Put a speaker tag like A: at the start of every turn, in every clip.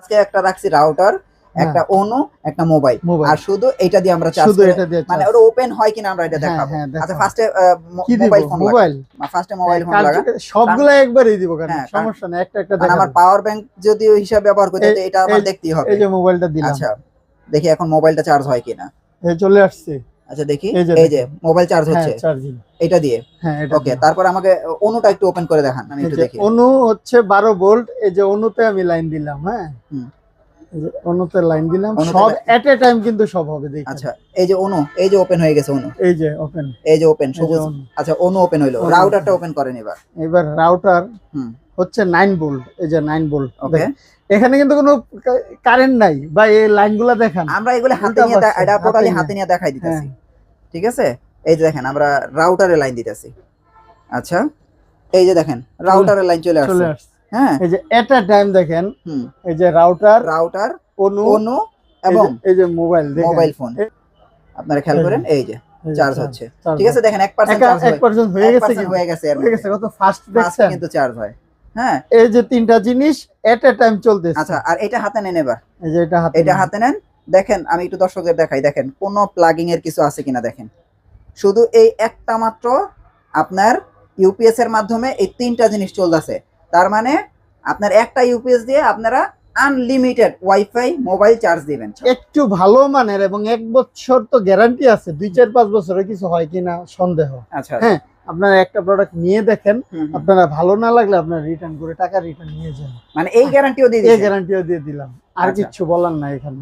A: আজকে একটা রাখছি রাউটার একটা অনু একটা মোবাইল
B: হ্যাঁ।
A: আর শুধু এটা দিয়ে আমরা চার্জ
B: শুধু এটা দিয়ে
A: মানে ওটা ওপেন হয় কিনা আমরা এটা
B: হ্যাঁ,
A: দেখাবো।
B: হ্যাঁ,
A: আচ্ছা ফার্স্টে মোবাইল ফোন
B: মোবাইল
A: ফার্স্টে মোবাইল ফোন লাগা
B: সবগুলা একবারই দিব কেন
A: হ্যাঁ, কারণ-
B: সমস্যা নেই একটা একটা
A: আমার পাওয়ার ব্যাংক যদি ওই হিসাবে ব্যবহার করতে তো এটা আমার দেখতেই হবে।
B: এই যে মোবাইলটা দিলাম।
A: আচ্ছা দেখি এখন মোবাইলটা চার্জ হয় কিনা।
B: এই চলে আসছে।
A: আচ্ছা দেখি।
B: এই যে
A: মোবাইল চার্জ
B: হ্যাঁ
A: হচ্ছে।
B: চার্জিং
A: এটা দিয়ে।
B: হ্যাঁ এটা
A: ওকে তারপর আমাকে অনুটা একটু ওপেন করে দেখান আমি একটু দেখি।
B: অনু হচ্ছে বারো ভোল্ট এই যে অনুতে আমি লাইন দিলাম হ্যাঁ? অনুতে লাইন দিলাম সব এট এ টাইম কিন্তু সব হবে দেখি
A: আচ্ছা এই যে অনু এই যে ওপেন হয়ে গেছে অনু।
B: এই যে ওপেন
A: এই যে ওপেন সবুজ আচ্ছা অনু ওপেন
B: অনু
A: রাউটারটা ওপেন করেন এবার।
B: এবার রাউটার
A: হুম।
B: হচ্ছে নাইন ভোল্ট এই যে নাইন ভোল্ট
A: ওকে
B: এখানে কিন্তু কোনো কারেন্ট নাই। বা এই লাইনগুলো দেখান।
A: আমরা এগুলো হাতে নিয়ে এটা
B: হাতে
A: টোটালি
B: নিয়ে।
A: হাতে নিয়ে দেখাই দিতেছি।
B: হ্যাঁ।
A: ঠিক আছে? এই যে দেখেন আমরা রাউটারে লাইন দিতেছি। আচ্ছা এই যে দেখেন রাউটারের লাইন চলে আসছে। হ্যাঁ?
B: এই যে এট টাইম দেখেন এই যে রাউটার
A: রাউটার
B: অনু
A: অনু এবং
B: এই যে মোবাইল দেখেন।
A: মোবাইল ফোন আপনারা খেয়াল করেন এই যে চার্জ হচ্ছে। ঠিক আছে দেখেন 1%
B: একা-
A: চার্জ
B: এক পার্সেন্ট হয়ে গেছে কিন্তু।
A: হয়ে গেছে
B: হয়ে গেছে কত ফাস্ট দেখছেন।
A: কিন্তু চার্জ হয়। হ্যাঁ?
B: এই যে তিনটা জিনিস এট এ টাইম চলতেছে।
A: আচ্ছা আর এটা হাতে নেন এবার।
B: এই যে এটা হাতে
A: এটা হাতে নেন। দেখেন আমি একটু দর্শকদের দেখাই। দেখেন কোনো প্লাগিং এর কিছু আছে কিনা দেখেন। শুধু এই একটা মাত্র আপনার ইউপিএস এর মাধ্যমে এই তিনটা জিনিস চলতেছে। তার মানে আপনার একটা ইউপিএস দিয়ে আপনারা আনলিমিটেড ওয়াইফাই মোবাইল চার্জ দিবেন।
B: একটু ভালো মানের এবং এক বছর তো গ্যারান্টি আছে দুই চার পাঁচ বছরে কিছু হয় কিনা সন্দেহ।
A: আচ্ছা।
B: হ্যাঁ আপনারা একটা প্রোডাক্ট নিয়ে দেখেন। আপনারা ভালো না লাগলে আপনারা রিটার্ন করে টাকা রিটার্ন নিয়ে যান।
A: মানে এই গ্যারান্টিও দিয়ে
B: এই গ্যারান্টিও দিয়ে দিলাম। আর
A: আচ্ছা।
B: কিছু বলার নাই এখানে।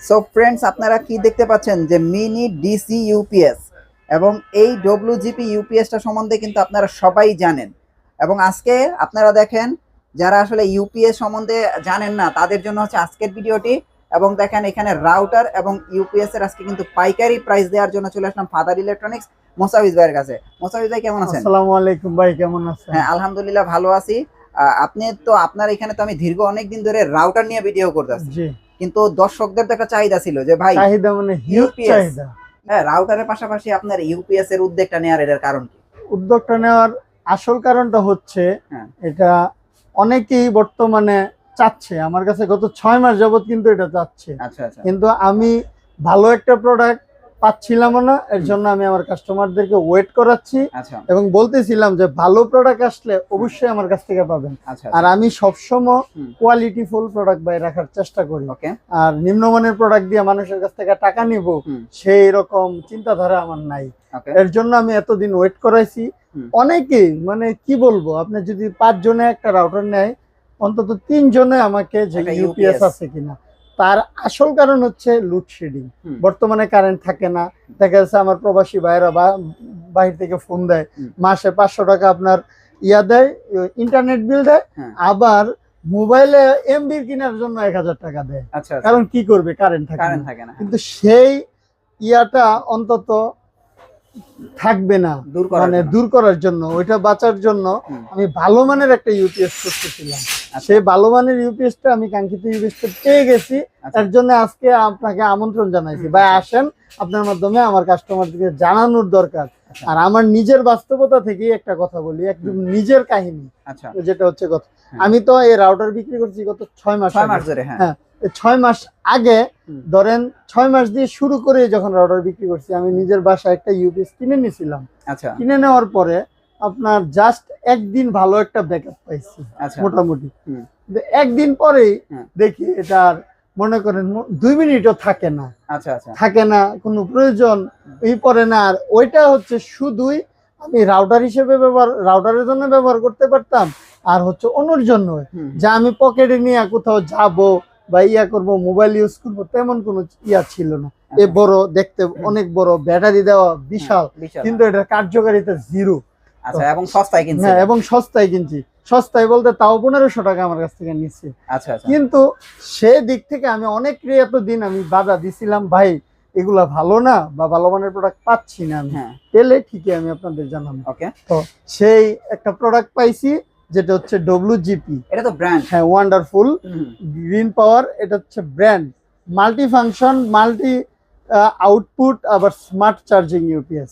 A: সো ফ্রেন্ডস আপনারা কি দেখতে পাচ্ছেন? যে মিনি ডিসি ইউপিএস এবং এই ডব্লিউজিপি ইউপিএসটা সম্বন্ধে কিন্তু আপনারা সবাই জানেন। এবং আজকে আপনারা দেখেন যারা আসলে ইউপিএস সম্বন্ধে জানেন না তাদের জন্য হচ্ছে আজকের ভিডিওটি এবং দেখেন এখানে রাউটার এবং ইউপিএস এর আজকে কিন্তু পাইকারি প্রাইস দেওয়ার জন্য চলে আসলাম ফাদার ইলেকট্রনিক্স মোসাফিজ ভাইয়ের কাছে। মোসাফিজ ভাই কেমন আছেন?
B: আসসালামু আলাইকুম ভাই কেমন আছেন?
A: হ্যাঁ আলহামদুলিল্লাহ ভালো আছি। আপনি তো আপনার এখানে তো আমি দীর্ঘ অনেক দিন ধরে রাউটার নিয়ে ভিডিও করতেছি।
B: জি।
A: কিন্তু দর্শকদের তো একটা চাহিদা ছিল যে ভাই
B: চাহিদা মানে চাহিদা।
A: হ্যাঁ রাউটারের পাশাপাশি আপনার ইউপিএস এর উদ্যোগটা নেওয়ার এটার কারণ কি?
B: উদ্যোগটা নেওয়ার আসল কারণটা হচ্ছে
A: হ্যাঁ।
B: এটা অনেকেই বর্তমানে চাচ্ছে। আমার কাছে গত ছয় মাস যাবত কিন্তু এটা চাচ্ছে।
A: আচ্ছা আচ্ছা।
B: কিন্তু আমি ভালো একটা প্রোডাক্ট পাচ্ছিলাম না এর জন্য আমি আমার কাস্টমারদেরকে ওয়েট করাচ্ছি
A: আচ্ছা।
B: এবং বলতেছিলাম যে ভালো প্রোডাক্ট আসলে অবশ্যই আমার কাছ থেকে পাবেন। আর আমি সবসময়। কোয়ালিটি ফুল প্রোডাক্ট বাই রাখার চেষ্টা করি। আর নিম্নমানের প্রোডাক্ট দিয়ে মানুষের কাছ থেকে টাকা নিব সেই রকম চিন্তাধারা আমার নাই। এর জন্য আমি এতদিন ওয়েট করাইছি। অনেকেই মানে কি বলব আপনি যদি পাঁচ জনে একটা রাউটার নেয় অন্তত তিন জনে আমাকে যে ইউপিএস আছে কিনা তার আসল কারণ হচ্ছে লোডশেডিং বর্তমানে কারেন্ট থাকে না। দেখা যাচ্ছে আমার প্রবাসী ভাইরা বা বাহির থেকে ফোন দেয় মাসে পাঁচশো টাকা আপনার ইয়া দেয় ইন্টারনেট বিল দেয়
A: হ্যাঁ।
B: আবার মোবাইলে এমবি কেনার জন্য এক হাজার টাকা দেয়।
A: আচ্ছা আচ্ছা।
B: কারণ কি করবে? কারেন্ট থাকে না। কিন্তু সেই ইয়াটা অন্তত থাকবে না। মানে দূর করার জন্য ওইটা বাঁচার জন্য আমি ভালো মানের একটা ইউপিএস করতেছিলাম
A: আচ্ছা।
B: সেই ভালো মানের ইউপিএসটা আমি কাঙ্ক্ষিত ইউপিএসটা পেয়ে গেছি। তার জন্য আজকে আপনাকে আমন্ত্রণ জানাইছি। ভাই
A: আচ্ছা।
B: আসেন আপনার মাধ্যমে আমার কাস্টমারদেরকে জানানোর দরকার।
A: আচ্ছা।
B: আর আমার নিজের বাস্তবতা থেকেই একটা কথা বলি একদম নিজের কাহিনী।
A: আচ্ছা।
B: যেটা হচ্ছে কথা। আমি তো এই রাউটার বিক্রি করছি গত ছয় মাস
A: ছয় মাস ধরে হ্যাঁ।
B: হ্যাঁ। ছয় মাস আগে ধরেন ছয় মাস দিয়ে শুরু করে যখন রাউটার বিক্রি করছি আমি নিজের বাসায় একটা ইউপিএস কিনে নিয়েছিলাম।
A: আচ্ছা।
B: কিনে নেওয়ার পরে আপনার জাস্ট একদিন ভালো একটা ব্যাকআপ পাইছি
A: আচ্ছা।
B: মোটামুটি। একদিন পরেই দেখি এটা আর মনে করেন দুই মিনিটও থাকে না।
A: আচ্ছা আচ্ছা।
B: থাকে না কোনো প্রয়োজন এই পরে না। আর ওইটা হচ্ছে শুধুই আমি রাউটার হিসেবে ব্যবহার রাউটারের জন্য ব্যবহার করতে পারতাম আর হচ্ছে অন্যর জন্য যা আমি পকেটে নিয়ে কোথাও যাব বা ইয়া করব মোবাইল ইউজ করব তেমন কোনো ইয়া ছিল না। এ। বড় দেখতে অনেক বড় ব্যাটারি দেওয়া বিশাল
A: হ্যাঁ, বিশাল।
B: কিন্তু এটার কার্যকারিতা জিরো
A: আচ্ছা এবং সস্তায় কিনছে
B: হ্যাঁ এবং সস্তায় কিনছি। সস্তায় বলতে তাও পনেরোশো টাকা আমার কাছ থেকে নিচ্ছে।
A: আচ্ছা আচ্ছা।
B: কিন্তু সে দিক থেকে আমি অনেক এতদিন আমি বাধা দিছিলাম ভাই এগুলা ভালো না বা ভালো মানের প্রোডাক্ট পাচ্ছি না আমি।
A: হ্যাঁ।
B: পেলে ঠিকই আমি আপনাদের জানাব।
A: ওকে।
B: তো সেই একটা প্রোডাক্ট পাইছি যেটা হচ্ছে ডব্লিউ জিপি
A: এটা তো ব্র্যান্ড
B: হ্যাঁ ওয়ান্ডারফুল গ্রিন পাওয়ার এটা হচ্ছে brand multi function multi output আবার স্মার্ট চার্জিং ইউপিএস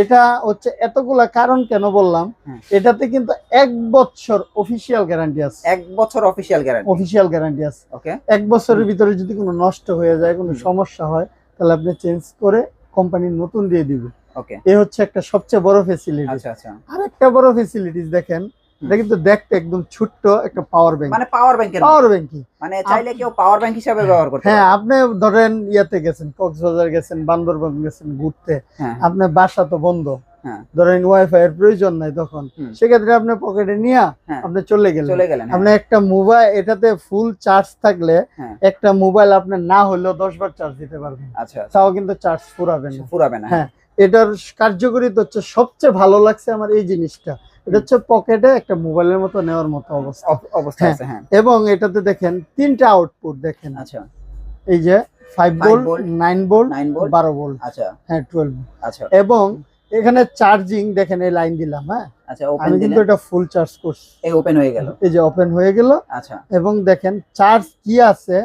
B: এটা হচ্ছে এতগুলা কারণ কেন বললাম। এটাতে কিন্তু এক বছর অফিসিয়াল গ্যারান্টি আছে।
A: এক বছর অফিসিয়াল গ্যারান্টি
B: অফিসিয়াল গ্যারান্টি আছে।
A: ওকে
B: এক বছরের ভিতরে যদি কোনো নষ্ট হয়ে যায় কোনো সমস্যা হয় তাহলে আপনি চেঞ্জ করে কোম্পানির নতুন দিয়ে দিবে
A: ওকে
B: এ হচ্ছে একটা সবচেয়ে বড় ফেসিলিটি
A: আচ্ছা আচ্ছা।
B: আর একটা বড় ফেসিলিটিস দেখেন এটা কিন্তু দেখতে একদম ছোট্ট একটা পাওয়ার ব্যাংক
A: মানে পাওয়ার ব্যাংকের
B: পাওয়ার ব্যাংকই
A: মানে চাইলে কেউ পাওয়ার ব্যাংক হিসাবে ব্যবহার করতে
B: হ্যাঁ আপনি ধরেন ইয়াতে গেছেন কক্সবাজার গেছেন বান্দরবান গেছেন ঘুরতে।
A: হ্যাঁ।
B: আপনার বাসা তো বন্ধ।
A: হ্যাঁ।
B: ধরেন ওয়াইফাই এর প্রয়োজন নাই তখন। সেক্ষেত্রে আপনি পকেটে নিয়ে
A: হ্যাঁ।
B: আপনি চলে গেলেন।
A: চলে গেলেন।
B: আপনি একটা মোবাইল এটাতে ফুল চার্জ থাকলে। একটা মোবাইল আপনার না হলেও দশ বার চার্জ দিতে পারবেন।
A: আচ্ছা
B: তাও কিন্তু চার্জ ফুরাবে না।
A: পুরাবে না
B: হ্যাঁ। এটার কার্যকরিতা হচ্ছে সবচেয়ে ভালো লাগছে আমার এই জিনিসটা। এটা হচ্ছে পকেটে একটা মোবাইলের মতো নেওয়ার মতো অবস্থা।
A: অবস্থা
B: হ্যাঁ।
A: আছে হ্যাঁ।
B: এবং এটাতে দেখেন তিনটা আউটপুট দেখেন।
A: আচ্ছা।
B: এই যে five
A: Five
B: bolt
A: volt,
B: nine bolt
A: nine volt
B: বারো বোল্ট
A: আচ্ছা।
B: হ্যাঁ টুয়েলভ
A: আচ্ছা।
B: এবং এখানে চার্জিং দেখেন এই লাইন দিলাম হ্যাঁ?
A: আচ্ছা ওপেন
B: আমি কিন্তু এটা ফুল চার্জ করছি।
A: এই ওপেন হয়ে গেল।
B: এই যে ওপেন হয়ে গেল।
A: আচ্ছা।
B: এবং দেখেন চার্জ কি আছে?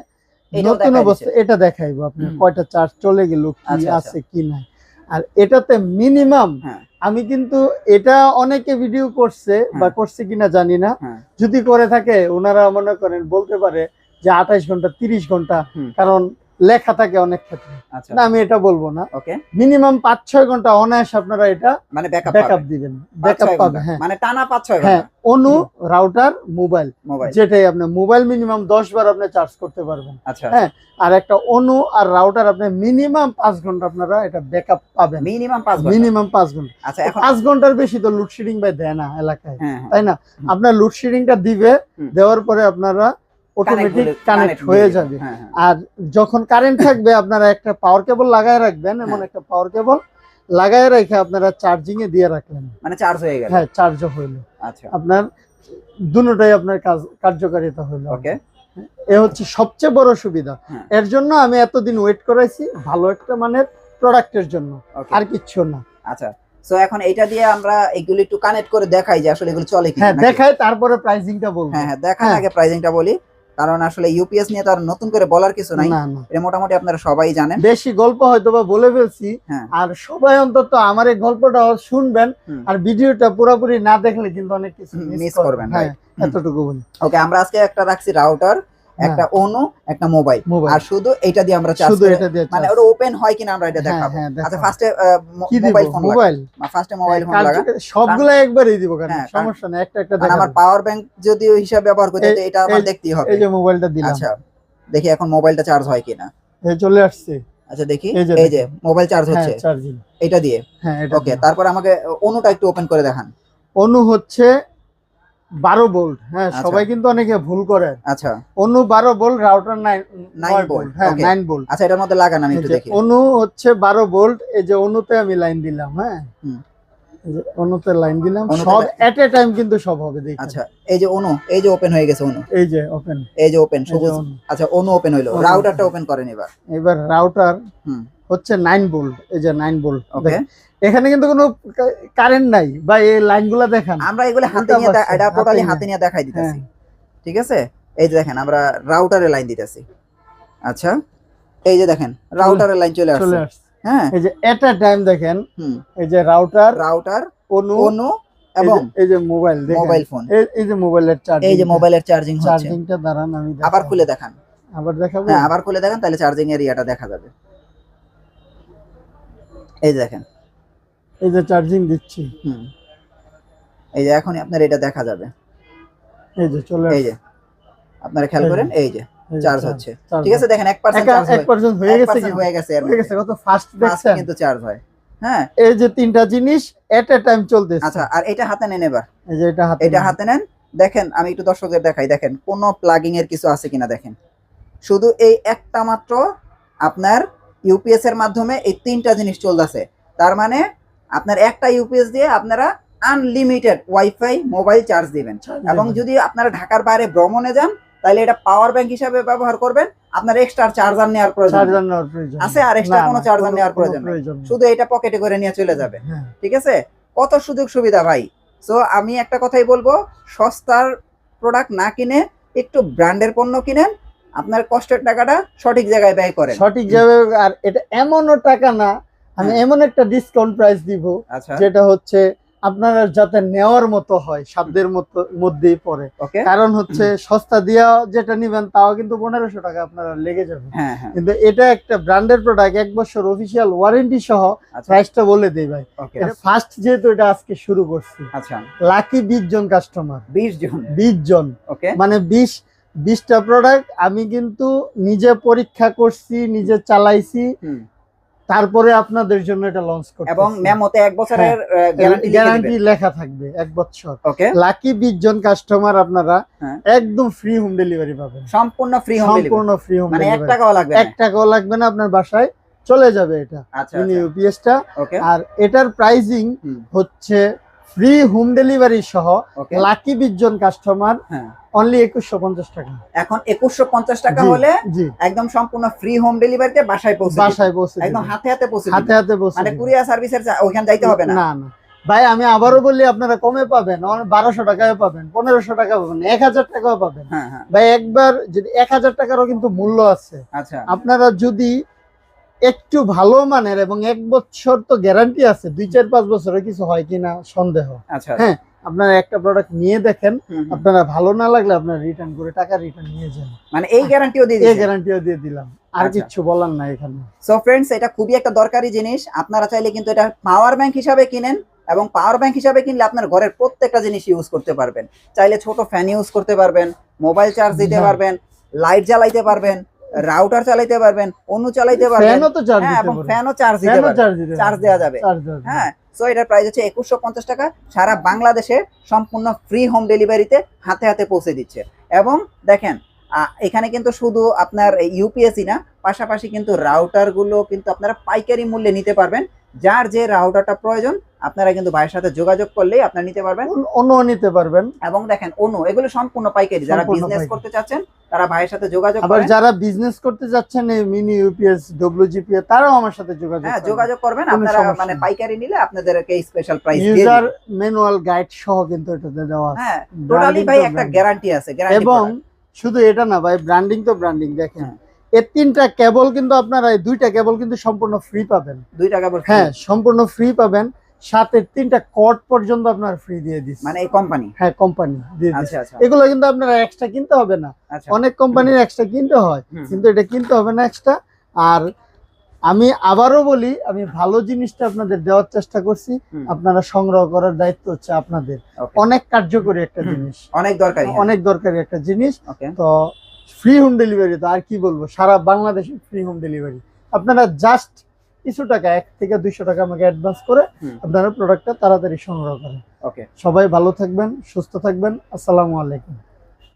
B: নতুন অবস্থা এটা দেখাইবো আপনি কয়টা চার্জ চলে গেল কি
A: আচ্ছা, আচ্ছা।
B: আছে কি নাই। আর এটাতে মিনিমাম
A: হ্যাঁ।
B: আমি কিন্তু এটা অনেকে ভিডিও করছে বা
A: হ্যাঁ।
B: করছে কিনা জানি না
A: হ্যাঁ।
B: যদি করে থাকে ওনারা মনে করেন বলতে পারে যে আঠাইশ ঘণ্টা তিরিশ
A: ঘণ্টা
B: কারণ লেখা থাকে অনেক ক্ষেত্রে।
A: আচ্ছা।
B: না আমি এটা বলব না।
A: ওকে।
B: মিনিমাম পাঁচ ছয় ঘণ্টা অনায়াস আপনারা এটা
A: মানে ব্যাকআপ
B: দিবেন। ব্যাকআপ পাবে হ্যাঁ।
A: মানে টানা পাঁচ ছয়
B: হ্যাঁ
A: ঘণ্টা
B: অনু রাউটার মোবাইল যেটাই আপনি মোবাইল মিনিমাম দশ বার আপনি চার্জ করতে পারবেন।
A: আচ্ছা।
B: হ্যাঁ। আর একটা অনু আর রাউটার আপনি মিনিমাম পাঁচ ঘণ্টা আপনারা এটা ব্যাকআপ পাবেন।
A: মিনিমাম পাঁচ ঘণ্টা।
B: মিনিমাম পাঁচ ঘণ্টা।
A: আচ্ছা এখন
B: পাঁচ ঘণ্টার বেশি তো লোডশেডিং ভাই দেয় না এলাকায়।
A: হ্যাঁ হ্যাঁ।
B: তাই না। আপনার লোডশেডিংটা দিবে দেওয়ার পরে আপনারা অটোমেটিক কানেক্ট হয়ে যাবে।
A: হ্যাঁ হ্যাঁ।
B: আর যখন কারেন্ট থাকবে আপনারা একটা পাওয়ার কেবল লাগায় রাখবেন এমন
A: হ্যাঁ।
B: একটা পাওয়ার কেবল লাগায় রেখে আপনারা চার্জিং এ দিয়ে রাখলেন।
A: মানে চার্জ হয়ে গেল।
B: হ্যাঁ চার্জ
A: আচ্ছা।
B: আপনার দুটোটাই আপনার কাজ কার্যকারিতা হইল।
A: ওকে
B: এ হচ্ছে সবচেয়ে বড় সুবিধা। এর জন্য আমি এতদিন ওয়েট করাইছি ভালো একটা মানের প্রোডাক্টের জন্য। আর কিচ্ছু না।
A: আচ্ছা। সো এখন এটা দিয়ে আমরা এগুলো একটু কানেক্ট করে দেখাই যে আসলে এগুলো চলে কি
B: হ্যাঁ দেখায় তারপরে প্রাইসিংটা বলব।
A: হ্যাঁ হ্যাঁ দেখার। আগে প্রাইসিংটা বলি। কারণ আসলে ইউপিএস নিয়ে তো আর নতুন করে বলার কিছু নাই। এটা মোটামুটি আপনারা সবাই জানেন।
B: বেশি গল্প হয়তো বা বলে ফেলছি
A: হ্যাঁ।
B: আর সবাই অন্তত আমার এই গল্পটা শুনবেন আর ভিডিওটা পুরোপুরি না দেখলে কিন্তু অনেক কিছু মিস করবেন হ্যাঁ। এতটুকু বলি।
A: ওকে আমরা আজকে একটা রাখছি রাউটার একটা অনু একটা মোবাইল আর শুধু এটা দিয়ে আমরা চার্জ
B: শুধু এটা দিয়ে
A: মানে ওটা ওপেন হয় কিনা আমরা এটা
B: হ্যাঁ,
A: দেখাবো।
B: হ্যাঁ,
A: আচ্ছা
B: দেখাবো।
A: ফার্স্টে মোবাইল ফোন
B: মোবাইল
A: ফার্স্টে মোবাইল ফোন
B: হ্যাঁ,
A: লাগা।
B: সবগুলো একবারই দিব কেন
A: হ্যাঁ,
B: সমস্যা নেই একটা একটা
A: কারণ আমার পাওয়ার ব্যাংক যদি ওই হিসাবে ব্যবহার করতে তো এটা আমার দেখতেই হবে।
B: এই যে মোবাইলটা দিলাম।
A: আচ্ছা দেখি এখন মোবাইলটা চার্জ হয় কিনা।
B: এই চলে আসছে।
A: আচ্ছা দেখি।
B: এই যে
A: মোবাইল চার্জ
B: হ্যাঁ
A: হচ্ছে।
B: চার্জিং
A: এটা দিয়ে।
B: হ্যাঁ
A: ওকে তারপর আমাকে অনুটা একটু ওপেন করে দেখান।
B: অনু হচ্ছে বারো ভোল্ট হ্যাঁ
A: আচ্ছা।
B: সবাই কিন্তু অনেকে ভুল করে
A: আচ্ছা।
B: অনু বারো ভোল্ট রাউটার নাইন
A: volt,
B: হ্যাঁ. নাইন ভোল্ট
A: আচ্ছা এটার মধ্যে লাগান আমি একটু দেখি।
B: অনু হচ্ছে বারো ভোল্ট এই যে অনুতে আমি লাইন দিলাম হ্যাঁ। অনুতে লাইন দিলাম সব এট এ টাইম কিন্তু সব হবে দেখি
A: আচ্ছা এই যে অনু এই যে ওপেন হয়ে গেছে অনু।
B: এই যে ওপেন
A: এই যে ওপেন সবুজ। আচ্ছা অনু ওপেন হইল। রাউটারটা ওপেন করেন এবার।
B: এবার রাউটার
A: হুম।
B: হচ্ছে নাইন ভোল্ট এই যে নাইন ভোল্ট
A: ওকে
B: এখানে কিন্তু কোনো কারেন্ট নাই বা এই লাইনগুলো দেখেন।
A: আমরা এগুলো হাতে নিয়ে এটা
B: হাতে
A: টোটালি
B: নিয়ে।
A: হাতে নিয়ে দেখাই দিতেছি।
B: হ্যাঁ।
A: ঠিক আছে? এই যে দেখেন আমরা রাউটারে লাইন দিতেছি। আচ্ছা এই যে দেখেন রাউটারের লাইন চলে আসছে। হ্যাঁ।
B: এই যে এট টাইম দেখেন
A: হুম।
B: এই যে রাউটার
A: রাউটার
B: অনু
A: অনু এবং
B: এই যে মোবাইল দেখেন।
A: মোবাইল ফোন
B: এই- যে মোবাইলের চার্জিং
A: এই যে মোবাইলের চার্জিং হচ্ছে।
B: চার্জিংটা দাঁড়ান আমি
A: আবার। খুলে দেখান।
B: আবার দেখাবো?
A: হ্যাঁ আবার খুলে দেখান তাহলে চার্জিং এরিয়াটা দেখা যাবে। এই যে দেখেন
B: এই যে চার্জিং দিচ্ছি।
A: হুম। এই যে এখনই আপনার এটা দেখা যাবে।
B: এই যে চলে
A: এই যে। আপনারা খেয়াল করেন? এই যে চার্জ হচ্ছে। ঠিক আছে দেখেন এক পার্সেন্ট
B: একা-
A: চার্জ
B: এক পার্সেন্ট হয়ে গেছে কি
A: হয়ে গেছে
B: হয়ে গেছে কত ফাস্ট দেখছেন?
A: কিন্তু চার্জ হয়। হ্যাঁ?
B: এই যে তিনটা জিনিস এট এ টাইম চলতেছে।
A: আচ্ছা আর এটা হাতে নেন এবার।
B: এই যে এটা হাতে
A: এটা হাতে নেন। দেখেন আমি একটু দর্শকদের দেখাই। দেখেন কোনো প্লাগিং এর কিছু আছে কিনা দেখেন। শুধু এই একটা মাত্র আপনার ইউপিএস এর মাধ্যমে এই তিনটা জিনিস চলতেছে। তার মানে আপনার একটা ইউপিএস দিয়ে আপনারা আনলিমিটেড ওয়াইফাই মোবাইল চার্জ দিবেন। এবং যদি আপনারা ঢাকার বাইরে ভ্রমণে যান তাহলে এটা পাওয়ার ব্যাংক হিসাবে ব্যবহার করবেন। আপনার এক্সট্রা চার্জার নেওয়ার প্রয়োজন
B: চার্জার নেওয়ার প্রয়োজন
A: আছে আর
B: না,
A: কোনো
B: কোনো-
A: নেওয়ার প্রয়োজন নেই। শুধু এটা পকেটে করে নিয়ে চলে যাবে।
B: হ্যাঁ,
A: ঠিক আছে? কত সুযোগ সুবিধা ভাই? সো আমি একটা কথাই বলব সস্তার প্রোডাক্ট না কিনে একটু ব্র্যান্ডের পণ্য কিনেন আপনার কষ্টের টাকাটা সঠিক জায়গায় ব্যয় করেন।
B: সঠিক যাবে আর এটা এমনও টাকা না আমি। এমন একটা ডিসকাউন্ট প্রাইস দিব
A: আচ্ছা।
B: যেটা হচ্ছে আপনারা যাতে নেওয়ার মতো হয় সাধ্যের মতো মধ্যেই পড়ে। কারণ হচ্ছে সস্তা দিয়া যেটা নিবেন তাও কিন্তু পনেরোশো টাকা আপনারা লেগে যাবে।
A: হ্যাঁ হ্যাঁ।
B: কিন্তু এটা একটা ব্র্যান্ডের প্রোডাক্ট এক বছর অফিসিয়াল ওয়ারেন্টি সহ
A: আচ্ছা।
B: প্রাইসটা বলে দেই ভাই। ফার্স্ট যেহেতু এটা আজকে শুরু করছি
A: আচ্ছা।
B: লাকি বিশ জন কাস্টমার
A: বিশ জন।
B: বিশ জন। মানে বিশ বিশটা প্রোডাক্ট আমি কিন্তু নিজে পরীক্ষা করছি নিজে চালাইছি। তারপরে আপনাদের জন্য এটা লঞ্চ করবে
A: এবং মেমোতে এক বছরের গ্যারান্টি
B: গ্যারান্টি লেখা থাকবে এক বছর।
A: ওকে
B: লাকি বিশ জন কাস্টমার আপনারা
A: হ্যাঁ।
B: একদম ফ্রি হোম ডেলিভারি পাবেন।
A: সম্পূর্ণ ফ্রি হোম ডেলিভারি
B: সম্পূর্ণ ফ্রি হোম
A: মানে
B: 1
A: টাকাও লাগবে
B: 1 টাকাও লাগবে না আপনার বাসায় চলে যাবে এটা।
A: আচ্ছা
B: ইউপিএসটা
A: ওকে
B: আর এটার প্রাইজিং হচ্ছে ফ্রি হোম ডেলিভারি সহ লাকি বিশ জন কাস্টমার
A: হ্যাঁ।
B: অনলি একুশশো পঞ্চাশ টাকা।
A: এখন একুশশো পঞ্চাশ টাকা হলে একদম সম্পূর্ণ ফ্রি হোম ডেলিভারিতে বাসায় পৌঁছে
B: বাসায় পৌঁছে
A: একদম হাতে হাতে পৌঁছে
B: হাতে হাতে পৌঁছে
A: মানে। কুরিয়ার সার্ভিসের ওখানে যাইতে হবে না।
B: না না। ভাই আমি আবারও বলি আপনারা কমে পাবেন। বারোশো টাকায় পাবেন পনেরোশো টাকা পাবেন এক হাজার টাকাও পাবেন।
A: হ্যাঁ হ্যাঁ।
B: ভাই একবার যদি এক হাজার টাকারও কিন্তু মূল্য আছে
A: আচ্ছা।
B: আপনারা যদি একটু ভালো মানের এবং এক বছর তো গ্যারান্টি আছে দুই চার পাঁচ বছরে কিছু হয় কিনা সন্দেহ।
A: আচ্ছা।
B: হ্যাঁ, আপনারা একটা প্রোডাক্ট নিয়ে দেখেন। আপনারা ভালো না লাগলে আপনারা রিটার্ন করে টাকা রিটার্ন নিয়ে যান।
A: মানে এই গ্যারান্টিও দিয়ে
B: এই গ্যারান্টিও দিয়ে দিলাম। আর
A: আচ্ছা।
B: কিচ্ছু বলার না এখানে।
A: সো ফ্রেন্ডস এটা খুবই একটা দরকারি জিনিস। আপনারা চাইলে কিন্তু এটা পাওয়ার ব্যাংক হিসাবে কিনেন এবং পাওয়ার ব্যাংক হিসাবে কিনলে আপনার ঘরের প্রত্যেকটা জিনিস ইউজ করতে পারবেন। চাইলে ছোট ফ্যান ইউজ করতে পারবেন মোবাইল চার্জ দিতে। পারবেন লাইট জ্বালাইতে পারবেন রাউটার চালাইতে পারবেন অন্য চালাইতে পারবেন।
B: ফ্যানও তো চার্জ
A: হ্যাঁ এবং ফ্যানও চার্জ দিতে পারবেন।
B: চার্জ
A: দেওয়া যাবে। হ্যাঁ সো এটার প্রাইস হচ্ছে একুশশো পঞ্চাশ টাকা। সারা বাংলাদেশে সম্পূর্ণ ফ্রি হোম ডেলিভারিতে হাতে হাতে পৌঁছে দিচ্ছে। এবং দেখেন এখানে কিন্তু শুধু আপনার ইউপিএসসি না পাশাপাশি কিন্তু রাউটারগুলো কিন্তু আপনারা পাইকারি মূল্যে নিতে পারবেন। যার যে রাউটারটা প্রয়োজন আপনারা কিন্তু ভাইয়ের সাথে যোগাযোগ করলেই আপনারা নিতে পারবেন।
B: অন্য- নিতে পারবেন।
A: এবং দেখেন অনু এগুলো সম্পূর্ণ পাইকারি। যারা বিজনেস করতে চাচ্ছেন তারা ভাইয়ের সাথে যোগাযোগ
B: আবার যারা বিজনেস করতে যাচ্ছেন এই মিনি ইউপিএস ডব্লিউজিপি তারাও আমার সাথে যোগাযোগ
A: হ্যাঁ যোগাযোগ করবেন। আপনারা মানে পাইকারি নিলে আপনাদেরকে স্পেশাল প্রাইস দিয়ে
B: ইউজার ম্যানুয়াল গাইড সহ কিন্তু এটাতে দেওয়া আছে।
A: হ্যাঁ টোটালি ভাই একটা গ্যারান্টি আছে গ্যারান্টি
B: এবং শুধু এটা না ভাই ব্র্যান্ডিং তো ব্র্যান্ডিং দেখেন।
A: হ্যাঁ।
B: এর তিনটা কেবল কিন্তু আপনারা এই দুইটা কেবল কিন্তু সম্পূর্ণ ফ্রি পাবেন।
A: দুই টাকা পর
B: হ্যাঁ সম্পূর্ণ ফ্রি পাবেন। সাথে তিনটা কট পর্যন্ত আপনার ফ্রি দিয়ে দিচ্ছে
A: মানে এই কোম্পানি
B: হ্যাঁ কোম্পানি দিয়ে দিচ্ছে
A: আচ্ছা আচ্ছা।
B: এগুলো কিন্তু আপনারা এক্সট্রা কিনতে হবে না।
A: আচ্ছা।
B: অনেক কোম্পানির এক্সট্রা কিনতে হয় কিন্তু এটা কিনতে হবে না এক্সট্রা আর আমি আবারও বলি আমি ভালো জিনিসটা আপনাদের দেওয়ার চেষ্টা করছি। আপনারা সংগ্রহ করার দায়িত্ব হচ্ছে আপনাদের। অনেক কার্যকরী একটা জিনিস।
A: অনেক দরকারি
B: অনেক দরকারি একটা জিনিস। তো ফ্রি হোম ডেলিভারি তো আর কি বলব? সারা বাংলাদেশে ফ্রি হোম ডেলিভারি আপনারা জাস্ট কিছু টাকা এক থেকে দুইশো টাকা আমাকে অ্যাডভান্স করে আপনারা প্রোডাক্টটা তাড়াতাড়ি সংগ্রহ করেন।
A: ওকে
B: সবাই ভালো থাকবেন সুস্থ থাকবেন। আসসালামু আলাইকুম।